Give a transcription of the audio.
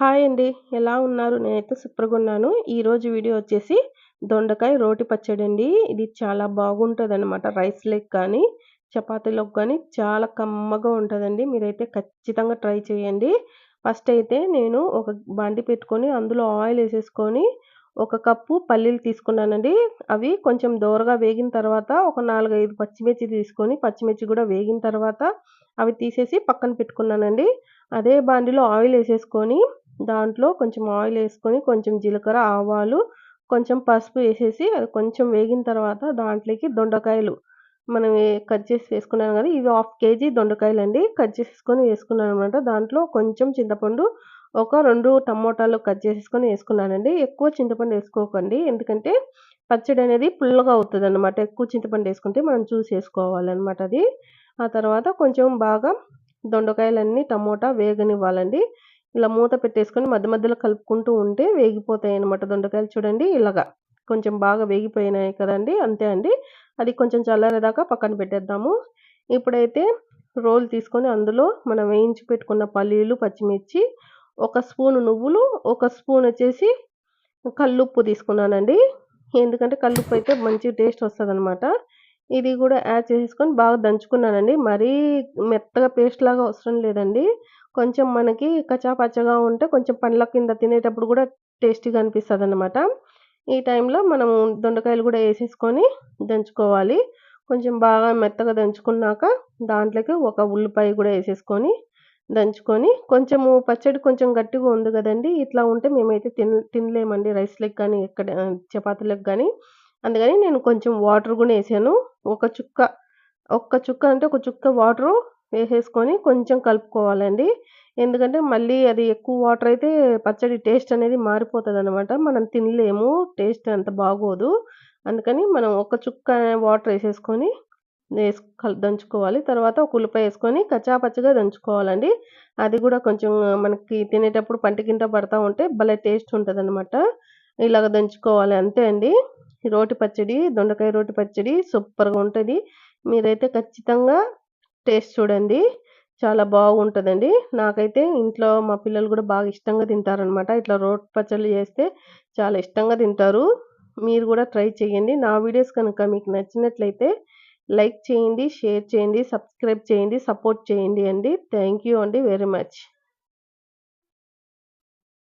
Hi అండి. ఎలా ఉన్నారు? నేనైతే సూపర్‌గా ఉన్నాను. ఈరోజు వీడియో వచ్చేసి దొండకాయ రోటి పచ్చడి అండి. ఇది చాలా బాగుంటదనమాట. రైస్‌లోకి కానీ, చపాతీలోకి కానీ చాలా కమ్మగా ఉంటుందండి మీరైతే ఖచ్చితంగా ట్రై చేయండి. ఫస్ట్ అయితే నేను ఒక బండి పెట్టుకొని అందులో ఆయిల్ వేసేసుకొని ఒక కప్పు పల్లీలు తీసుకున్నానండి. అవి కొంచెం దోరగా వేగిన తర్వాత ఒక 4, 5 పచ్చిమిర్చి తీసుకొని, పచ్చిమిర్చి కూడా వేగిన తర్వాత అవి తీసేసి పక్కన పెట్టుకున్నానండి. అదే బాండీలో ఆయిల్ వేసేసుకొని దాంట్లో కొంచెం ఆయిల్ వేసుకొని కొంచెం జీలకర్ర, ఆవాలు, కొంచెం పసుపు వేసేసి అది కొంచెం వేగిన తర్వాత దాంట్లోకి దొండకాయలు మనం కట్ చేసి వేసుకున్నాం కదా! ఇవి హాఫ్ కేజీ దొండకాయలు అండి కట్ చేసేసుకొని వేసుకున్నాననమాట. దాంట్లో కొంచెం చింతపండు, ఒక రెండు టమోటాలు కట్ చేసేసుకొని వేసుకున్నానండి ఎక్కువ చింతపండు వేసుకోకండి ఎందుకంటే పచ్చడి అనేది పుల్లగా అవుతదనమాట. ఎక్కువ చింతపండు వేసుకుంటే మనం చూసి వేసుకోవాలన్నమాట అది. ఆ తర్వాత కొంచెం బాగా దొండకాయలన్నీ టమోటా వేగనివ్వాలండి. ఇలా మూత పెట్టేసుకొని మధ్య మధ్యలో కలుపుకుంటూ ఉంటే వేగిపోతాయనమాట దొండకాయలు చూడండి ఇలాగా. కొంచెం బాగా వేగిపోయినాయి కదండి అంతే అండి. అది కొంచెం చల్లారేదాకా పక్కన పెట్టేద్దాము. ఇప్పుడైతే రోల్ తీసుకొని అందులో మనం వేయించి పెట్టుకున్న పల్లీలు, పచ్చిమిర్చి, ఒక స్పూను నువ్వులు, ఒక స్పూన్ వచ్చేసి కల్లుప్పు తీసుకున్నానండి. ఎందుకంటే కల్లుప్పు అయితే మంచి టేస్ట్ వస్తదనమాట. ఇది కూడా యాడ్ చేసేసుకొని బాగా దంచుకున్నానండి. మరీ మెత్తగా పేస్ట్ లాగా అవసరం లేదండి. కొంచెం మనకి కచ్చా పచ్చగా ఉంటే కొంచెం పండ్ల కింద తినేటప్పుడు కూడా టేస్టీగా అనిపిస్తుంది అనమాట ఈ టైంలో మనము దొండకాయలు కూడా వేసేసుకొని దంచుకోవాలి. కొంచెం బాగా మెత్తగా దంచుకున్నాక దాంట్లోకి ఒక ఉల్లిపాయ కూడా వేసేసుకొని దంచుకొని కొంచెము పచ్చడి కొంచెం గట్టిగా ఉంది కదండీ! ఇట్లా ఉంటే మేమైతే తిన్ తినలేమండి రైస్లకు కానీ, ఎక్కడ చపాతీలకు కానీ అందుకని నేను కొంచెం వాటర్ కూడా వేసాను ఒక చుక్క, ఒక్క చుక్క అంటే ఒక చుక్క వాటరు వేసేసుకొని కొంచెం కలుపుకోవాలండి. ఎందుకంటే మళ్ళీ అది ఎక్కువ వాటర్ అయితే పచ్చడి టేస్ట్ అనేది మారిపోతుంది అనమాట మనం తినలేము. టేస్ట్ అంత బాగోదు. అందుకని మనం ఒక చుక్క వాటర్ వేసేసుకొని వేసి దంచుకోవాలి. తర్వాత ఒక ఉల్లిపాయ వేసుకొని కచ్చాపచ్చగా దంచుకోవాలండి. అది కూడా కొంచెం మనకి తినేటప్పుడు పంటికింట పడతా ఉంటే భలే టేస్ట్ ఉంటుంది అనమాట ఇలాగ దంచుకోవాలి అంతే అండి. రోటి పచ్చడి, దొండకాయ రోటి పచ్చడి సూపర్‌గా ఉంటుంది మీరైతే ఖచ్చితంగా టేస్ట్ చూడండి. చాలా బాగుంటుందండి నాకైతే ఇంట్లో మా పిల్లలు కూడా బాగా ఇష్టంగా తింటారనమాట. ఇట్లా రోడ్ పచ్చళ్ళు చేస్తే చాలా ఇష్టంగా తింటారు. మీరు కూడా ట్రై చేయండి. నా వీడియోస్ కనుక మీకు నచ్చినట్లయితే లైక్ చేయండి, షేర్ చేయండి, సబ్స్క్రైబ్ చేయండి, సపోర్ట్ చేయండి అండి. థ్యాంక్ యూ అండి వెరీ మచ్.